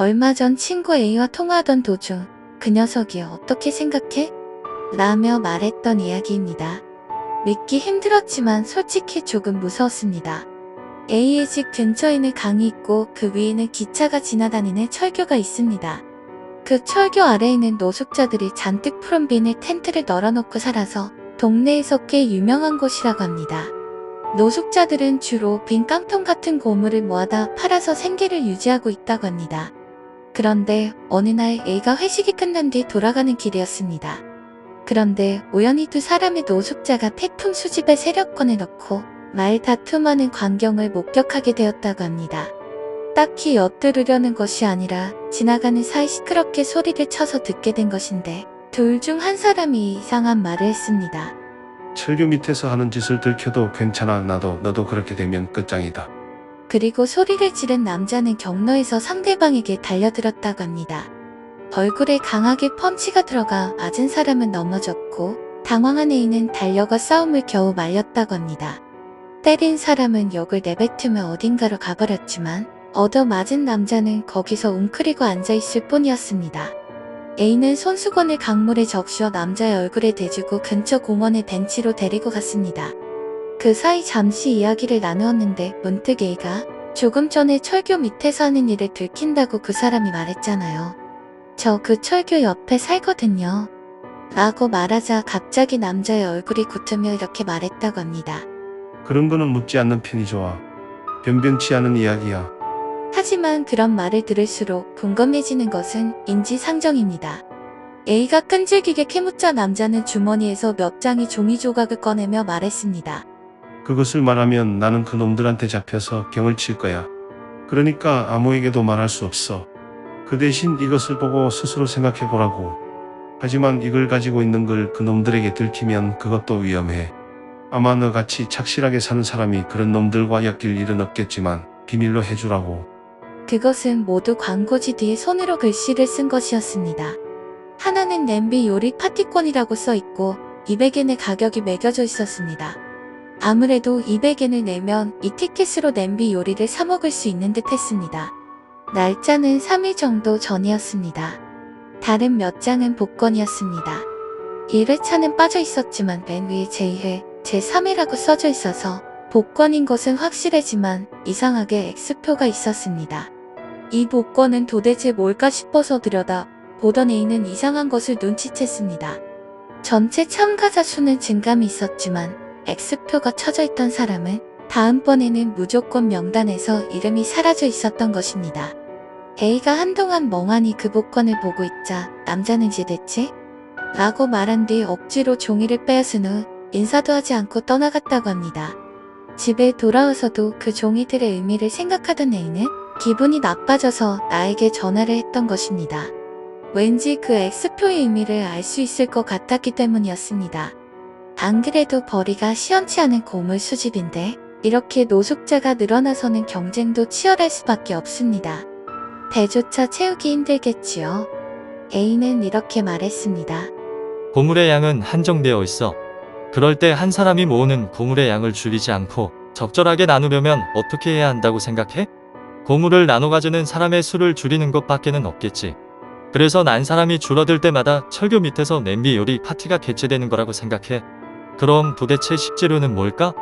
얼마 전 친구 A와 통화하던 도중 그 녀석이 어떻게 생각해? 라며 말했던 이야기입니다. 믿기 힘들었지만 솔직히 조금 무서웠습니다. A의 집 근처에는 강이 있고 그 위에는 기차가 지나다니는 철교가 있습니다. 그 철교 아래에는 노숙자들이 잔뜩 푸른 비닐 텐트를 널어놓고 살아서 동네에서 꽤 유명한 곳이라고 합니다. 노숙자들은 주로 빈 깡통 같은 고물을 모아다 팔아서 생계를 유지하고 있다고 합니다. 그런데 어느 날 A가 회식이 끝난 뒤 돌아가는 길이었습니다. 그런데 우연히 두 사람의 노숙자가 태풍 수집에 세력권을 넣고 말 다툼하는 광경을 목격하게 되었다고 합니다. 딱히 엿들으려는 것이 아니라 지나가는 사이 시끄럽게 소리를 쳐서 듣게 된 것인데 둘 중 한 사람이 이상한 말을 했습니다. 철교 밑에서 하는 짓을 들켜도 괜찮아 나도 너도 그렇게 되면 끝장이다. 그리고 소리를 지른 남자는 경로에서 상대방에게 달려들었다고 합니다. 얼굴에 강하게 펀치가 들어가 맞은 사람은 넘어졌고 당황한 A는 달려가 싸움을 겨우 말렸다고 합니다. 때린 사람은 욕을 내뱉으며 어딘가로 가버렸지만 얻어맞은 남자는 거기서 웅크리고 앉아있을 뿐이었습니다. A는 손수건을 강물에 적셔 남자의 얼굴에 대주고 근처 공원의 벤치로 데리고 갔습니다. 그 사이 잠시 이야기를 나누었는데 문득 A가 조금 전에 철교 밑에서 하는 일을 들킨다고 그 사람이 말했잖아요. 저 그 철교 옆에 살거든요. 라고 말하자 갑자기 남자의 얼굴이 굳으며 이렇게 말했다고 합니다. 그런 거는 묻지 않는 편이 좋아. 변변치 않은 이야기야. 하지만 그런 말을 들을수록 궁금해지는 것은 인지상정입니다. A가 끈질기게 캐묻자 남자는 주머니에서 몇 장의 종이 조각을 꺼내며 말했습니다. 그것을 말하면 나는 그 놈들한테 잡혀서 경을 칠 거야. 그러니까 아무에게도 말할 수 없어. 그 대신 이것을 보고 스스로 생각해 보라고. 하지만 이걸 가지고 있는 걸 그 놈들에게 들키면 그것도 위험해. 아마 너같이 착실하게 사는 사람이 그런 놈들과 엮일 일은 없겠지만 비밀로 해주라고. 그것은 모두 광고지 뒤에 손으로 글씨를 쓴 것이었습니다. 하나는 냄비 요리 파티권이라고 써 있고 200엔의 가격이 매겨져 있었습니다. 아무래도 200엔을 내면 이 티켓으로 냄비 요리를 사 먹을 수 있는 듯 했습니다. 날짜는 3일 정도 전이었습니다. 다른 몇 장은 복권이었습니다. 1회차는 빠져 있었지만 맨 위에 제2회, 제3회라고 써져 있어서 복권인 것은 확실하지만 이상하게 X표가 있었습니다. 이 복권은 도대체 뭘까 싶어서 들여다 보던 A는 이상한 것을 눈치챘습니다. 전체 참가자 수는 증감이 있었지만 X표가 쳐져 있던 사람은 다음번에는 무조건 명단에서 이름이 사라져 있었던 것입니다. A가 한동안 멍하니 그 복권을 보고 있자 남자는 이제 됐지? 라고 말한 뒤 억지로 종이를 빼앗은 후 인사도 하지 않고 떠나갔다고 합니다. 집에 돌아와서도 그 종이들의 의미를 생각하던 A는 기분이 나빠져서 나에게 전화를 했던 것입니다. 왠지 그 X표의 의미를 알 수 있을 것 같았기 때문이었습니다. 안 그래도 벌이가 시원치 않은 고물 수집인데 이렇게 노숙자가 늘어나서는 경쟁도 치열할 수밖에 없습니다. 배조차 채우기 힘들겠지요. A는 이렇게 말했습니다. 고물의 양은 한정되어 있어. 그럴 때 한 사람이 모으는 고물의 양을 줄이지 않고 적절하게 나누려면 어떻게 해야 한다고 생각해? 고물을 나눠 가지는 사람의 수를 줄이는 것밖에는 없겠지. 그래서 난 사람이 줄어들 때마다 철교 밑에서 냄비 요리 파티가 개최되는 거라고 생각해. 그럼 도대체 식재료는 뭘까?